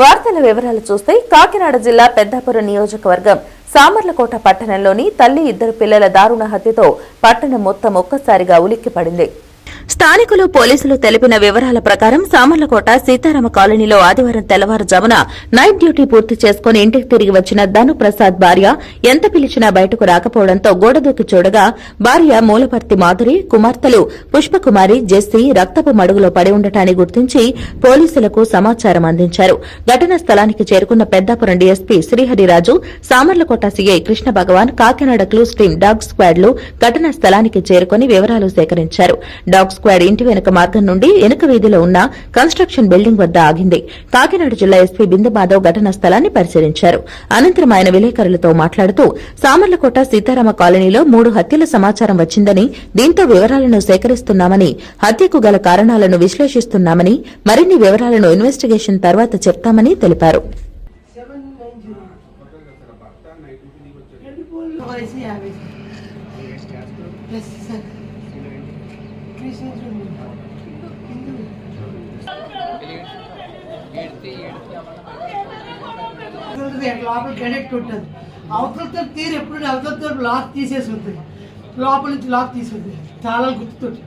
వార్తల వివరాలు చూస్తే కాకినాడ జిల్లా పెద్దాపురం నియోజకవర్గం సామర్లకోట పట్టణంలోని తల్లి ఇద్దరు పిల్లల దారుణ హత్యతో పట్టణం మొత్తం ఒక్కసారిగా ఉలిక్కిపడింది. స్థానికులు పోలీసులు తెలిపిన వివరాల ప్రకారం సామర్లకోట సీతారామ కాలనీలో ఆదివారం తెల్లవారుజామున నైట్ డ్యూటీ పూర్తి చేసుకుని ఇంటికి తిరిగి వచ్చిన ధను ప్రసాద్ భార్య ఎంత పిలిచినా బయటకు రాకపోవడంతో గోడదూకి చూడగా భార్య మూలపర్తి మాధురి కుమార్తెలు పుష్పకుమారి జెస్సీ రక్తపు మడుగులో పడి ఉండటాన్ని గుర్తించి పోలీసులకు సమాచారం అందించారు. ఘటనా స్థలానికి చేరుకున్న Peddapuram DSP Srihariraju Samarlakota CI Krishna Bhagavan Kakinada clues team dog స్క్వాడ్లు ఘటనా స్థలానికి చేరుకుని వివరాలు సేకరించారు. డాగ్ స్క్వాడ్ ఇంటి వెనుక మార్గం నుండి వెనుక వీధిలో ఉన్న కన్స్ట్రక్షన్ బిల్డింగ్ వద్ద ఆగింది. కాకినాడ జిల్లా ఎస్పీ బిందు మాధవ్ ఘటనా స్థలాన్ని పరిశీలించారు. అనంతరం ఆయన విలేకరులతో మాట్లాడుతూ సామర్లకోట సీతారామ కాలనీలో మూడు హత్యల సమాచారం వచ్చిందని దీంతో వివరాలను సేకరిస్తున్నామని హత్యకు గల కారణాలను విశ్లేషిస్తున్నామని మరిన్ని వివరాలను ఇన్వెస్టిగేషన్ తర్వాత చెప్తామని తెలిపారు. వయసు యాభై. ప్లస్ సార్ లోపల కనెక్ట్ ఉంటుంది అవతలతో తీరు ఎప్పుడు అవతలతో లాక్ తీసేసి ఉంటుంది లోపల నుంచి లాక్ తీసేది చాలా గుర్తుతోటి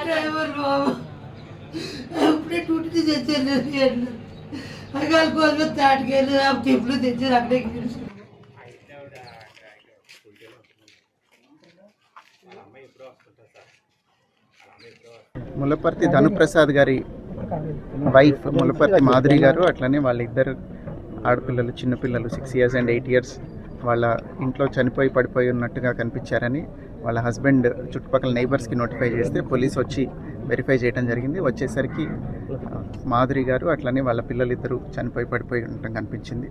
డ్రైవర్ బాబు అప్పుడే టూటీ తెచ్చారు అగాలి కోసం తాటికెళ్ళి ఆ టిప్పులు తెచ్చారు అక్కడే ములపర్తి ధనుప్రసాద్ గారి వైఫ్ ములపర్తి మాధురి గారు అట్లనే వాళ్ళిద్దరు ఆడపిల్లలు చిన్నపిల్లలు six years and eight years వాళ్ళ ఇంట్లో చనిపోయి పడిపోయి ఉన్నట్టుగా కనిపించారని వాళ్ళ హస్బెండ్ చుట్టుపక్కల నైబర్స్కి నోటిఫై చేస్తే పోలీస్ వచ్చి వెరిఫై చేయడం జరిగింది. వచ్చేసరికి మాధురి గారు అట్లనే వాళ్ళ పిల్లలు ఇద్దరు చనిపోయి పడిపోయి ఉండటం కనిపించింది.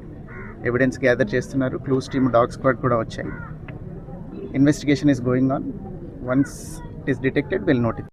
ఎవిడెన్స్ గ్యాదర్ చేస్తున్నారు. క్లూస్ టీమ్ డాగ్ స్క్వాడ్ కూడా వచ్చాయి. investigation is going on. Once it is detected, we'll notify.